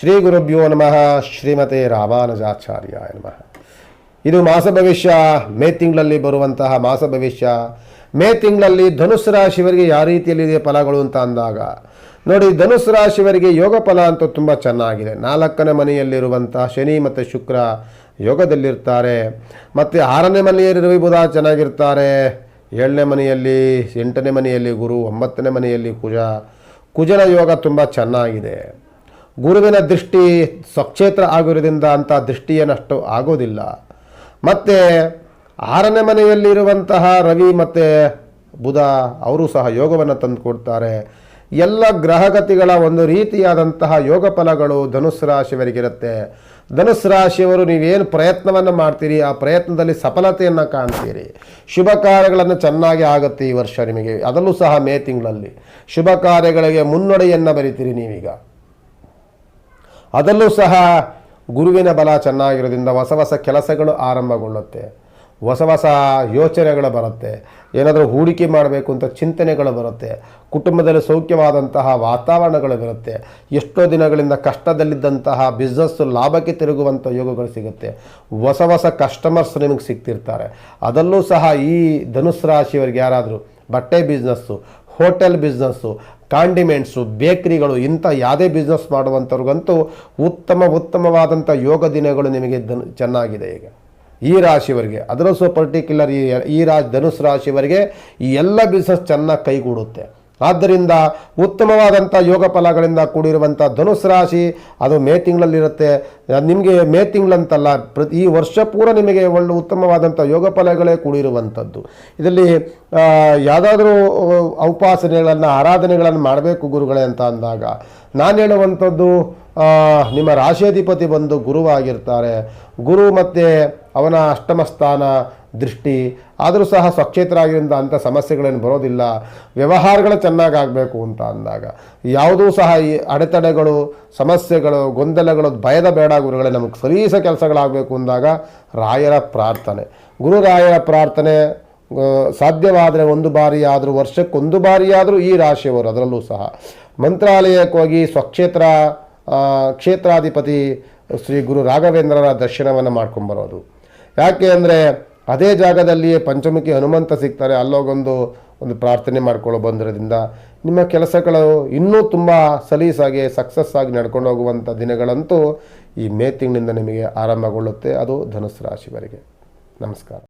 ಶ್ರೀ ಗುರುಭ್ಯೋ ನಮಃ. ಶ್ರೀಮತೆ ರಾಮಾನುಜಾಚಾರ್ಯ ನಮಃ. ಇದು ಮಾಸ ಭವಿಷ್ಯ. ಮೇ ತಿಂಗಳಲ್ಲಿ ಬರುವಂತಹ ಮಾಸ ಭವಿಷ್ಯ. ಮೇ ತಿಂಗಳಲ್ಲಿ ಧನುಸ್ಸು ರಾಶಿಯವರಿಗೆ ಯಾವ ರೀತಿಯಲ್ಲಿದೆ ಫಲಗಳು ಅಂತ ಅಂದಾಗ, ನೋಡಿ ಧನುಸ್ಸು ರಾಶಿಯವರಿಗೆ ಯೋಗ ಫಲ ಅಂತೂ ತುಂಬ ಚೆನ್ನಾಗಿದೆ. ನಾಲ್ಕನೇ ಮನೆಯಲ್ಲಿರುವಂತಹ ಶನಿ ಮತ್ತು ಶುಕ್ರ ಯೋಗದಲ್ಲಿರ್ತಾರೆ. ಮತ್ತು ಆರನೇ ಮನೆಯಲ್ಲಿರುವ ಬುಧ ಚೆನ್ನಾಗಿರ್ತಾರೆ. ಏಳನೇ ಮನೆಯಲ್ಲಿ, ಎಂಟನೇ ಮನೆಯಲ್ಲಿ ಗುರು, ಒಂಬತ್ತನೇ ಮನೆಯಲ್ಲಿ ಕುಜ. ಕುಜನ ಯೋಗ ತುಂಬ ಚೆನ್ನಾಗಿದೆ. ಗುರುವಿನ ದೃಷ್ಟಿ ಸ್ವಕ್ಷೇತ್ರ ಆಗಿರೋದ್ರಿಂದ ಅಂಥ ದೃಷ್ಟಿ ಏನಷ್ಟು ಆಗೋದಿಲ್ಲ. ಮತ್ತು ಆರನೇ ಮನೆಯಲ್ಲಿರುವಂತಹ ರವಿ ಮತ್ತು ಬುಧ, ಅವರು ಸಹ ಯೋಗವನ್ನು ತಂದು ಕೊಡ್ತಾರೆ. ಎಲ್ಲ ಗ್ರಹಗತಿಗಳ ಒಂದು ರೀತಿಯಾದಂತಹ ಯೋಗ ಫಲಗಳು ಧನುಸ್ ರಾಶಿಯವರಿಗಿರುತ್ತೆ. ಧನುಸ್ ರಾಶಿಯವರು ನೀವೇನು ಪ್ರಯತ್ನವನ್ನು ಮಾಡ್ತೀರಿ, ಆ ಪ್ರಯತ್ನದಲ್ಲಿ ಸಫಲತೆಯನ್ನು ಕಾಣ್ತೀರಿ. ಶುಭ ಕಾರ್ಯಗಳನ್ನು ಚೆನ್ನಾಗಿ ಆಗುತ್ತೆ ಈ ವರ್ಷ ನಿಮಗೆ ಅದರಲ್ಲೂ ಸಹ ಮೇ ತಿಂಗಳಲ್ಲಿ. ಶುಭ ಕಾರ್ಯಗಳಿಗೆ ಮುನ್ನಡೆಯನ್ನು ಬರಿತೀರಿ ನೀವೀಗ. ಅದರಲ್ಲೂ ಸಹ ಗುರುವಿನ ಬಲ ಚೆನ್ನಾಗಿರೋದ್ರಿಂದ ಹೊಸ ಹೊಸ ಕೆಲಸಗಳು ಆರಂಭಗೊಳ್ಳುತ್ತೆ. ಹೊಸ ಹೊಸ ಯೋಚನೆಗಳು ಬರುತ್ತೆ. ಏನಾದರೂ ಹೂಡಿಕೆ ಮಾಡಬೇಕು ಅಂತ ಚಿಂತನೆಗಳು ಬರುತ್ತೆ. ಕುಟುಂಬದಲ್ಲಿ ಸೌಖ್ಯವಾದಂತಹ ವಾತಾವರಣಗಳು ಬರುತ್ತೆ. ಎಷ್ಟೋ ದಿನಗಳಿಂದ ಕಷ್ಟದಲ್ಲಿದ್ದಂತಹ ಬಿಸ್ನೆಸ್ಸು ಲಾಭಕ್ಕೆ ತಿರುಗುವಂಥ ಯೋಗಗಳು ಸಿಗುತ್ತೆ. ಹೊಸ ಹೊಸ ಕಸ್ಟಮರ್ಸ್ ನಿಮಗೆ ಸಿಗ್ತಿರ್ತಾರೆ. ಅದಲ್ಲೂ ಸಹ ಈ ಧನುಸ್ ರಾಶಿಯವರಿಗೆ ಯಾರಾದರೂ ಬಟ್ಟೆ ಬಿಸ್ನೆಸ್ಸು ಹೋಟೆಲ್ ಬಿಸ್ನೆಸ್ಸು, ಕಾಂಡಿಮೆಂಟ್ಸು, ಬೇಕ್ರಿಗಳು, ಇಂಥ ಯಾವುದೇ ಬಿಸ್ನೆಸ್ ಮಾಡುವಂಥವ್ರಿಗಂತೂ ಉತ್ತಮ ಉತ್ತಮವಾದಂಥ ಯೋಗ ದಿನಗಳು ನಿಮಗೆ ಧನು ಚೆನ್ನಾಗಿದೆ ಈಗ. ಈ ರಾಶಿಯವರಿಗೆ, ಅದರಲ್ಲೂ ಪರ್ಟಿಕ್ಯುಲರ್ ಈ ಈ ರಾಶಿ, ಧನುಸ್ ರಾಶಿಯವರಿಗೆ ಈ ಎಲ್ಲ ಬಿಸ್ನೆಸ್ ಚೆನ್ನಾಗಿ ಕೈಗೂಡುತ್ತೆ. ಆದ್ದರಿಂದ ಉತ್ತಮವಾದಂಥ ಯೋಗ ಫಲಗಳಿಂದ ಕೂಡಿರುವಂಥ ಧನುಸ್ ರಾಶಿ, ಅದು ಮೇ ತಿಂಗಳಲ್ಲಿರುತ್ತೆ. ನಿಮಗೆ ಮೇ ತಿಂಗಳಂತಲ್ಲ, ಪ್ರತಿ, ಈ ವರ್ಷ ಪೂರ ನಿಮಗೆ ಒಳ್ಳೆ ಉತ್ತಮವಾದಂಥ ಯೋಗ ಫಲಗಳೇ ಕೂಡಿರುವಂಥದ್ದು. ಇದರಲ್ಲಿ ಯಾವುದಾದ್ರೂ ಉಪಾಸನೆಗಳನ್ನು, ಆರಾಧನೆಗಳನ್ನು ಮಾಡಬೇಕು ಗುರುಗಳೇ ಅಂತ ಅಂದಾಗ, ನಾನು ಹೇಳುವಂಥದ್ದು ನಿಮ್ಮ ರಾಶಿಯಾಧಿಪತಿ ಬಂದು ಗುರುವಾಗಿರ್ತಾರೆ. ಗುರು ಮತ್ತು ಅವನ ಅಷ್ಟಮಸ್ಥಾನ ದೃಷ್ಟಿ, ಆದರೂ ಸಹ ಸ್ವಕ್ಷೇತ್ರ ಆಗಿರೋದ್ರಿಂದ ಅಂಥ ಸಮಸ್ಯೆಗಳೇನು ಬರೋದಿಲ್ಲ. ವ್ಯವಹಾರಗಳು ಚೆನ್ನಾಗಾಗಬೇಕು ಅಂತ ಅಂದಾಗ, ಯಾವುದೂ ಸಹ ಈ ಅಡೆತಡೆಗಳು, ಸಮಸ್ಯೆಗಳು, ಗೊಂದಲಗಳು, ಭಯದ ಬೇಡ ಗುರುಗಳೇ, ನಮಗೆ ಸಲೀಸ ಕೆಲಸಗಳಾಗಬೇಕು ಅಂದಾಗ ರಾಯರ ಪ್ರಾರ್ಥನೆ. ಗುರು ರಾಯರ ಪ್ರಾರ್ಥನೆ ಸಾಧ್ಯವಾದರೆ ಒಂದು ಬಾರಿ ಆದರೂ ವರ್ಷಕ್ಕೊಂದು ಬಾರಿಯಾದರೂ ಈ ರಾಶಿಯವರು, ಅದರಲ್ಲೂ ಸಹ. ಮಂತ್ರಾಲಯಕ್ಕೆ ಹೋಗಿ ಸ್ವಕ್ಷೇತ್ರ ಕ್ಷೇತ್ರಾಧಿಪತಿ ಶ್ರೀ ಗುರು ರಾಘವೇಂದ್ರರ ದರ್ಶನವನ್ನು ಮಾಡ್ಕೊಂಬರೋದು. ಯಾಕೆ ಅಂದರೆ ಅದೇ ಜಾಗದಲ್ಲಿ ಪಂಚಮುಖಿ ಹನುಮಂತ ಸಿಗ್ತಾರೆ, ಅಲ್ಲೋಗೊಂದು ಒಂದು ಪ್ರಾರ್ಥನೆ ಮಾಡ್ಕೊಳ್ಳೋ ಬಂದಿರೋದ್ರಿಂದ ನಿಮ್ಮ ಕೆಲಸಗಳು ಇನ್ನೂ ತುಂಬ ಸಲೀಸಾಗಿ ಸಕ್ಸಸ್ ಆಗಿ ನಡ್ಕೊಂಡು ಹೋಗುವಂಥ ದಿನಗಳಂತೂ ಈ ಮೇ ತಿಂಗಳಿಂದ ನಿಮಗೆ ಆರಂಭಗೊಳ್ಳುತ್ತೆ. ಅದು ಧನುಸ್ಸು ರಾಶಿವರೆಗೆ ನಮಸ್ಕಾರ.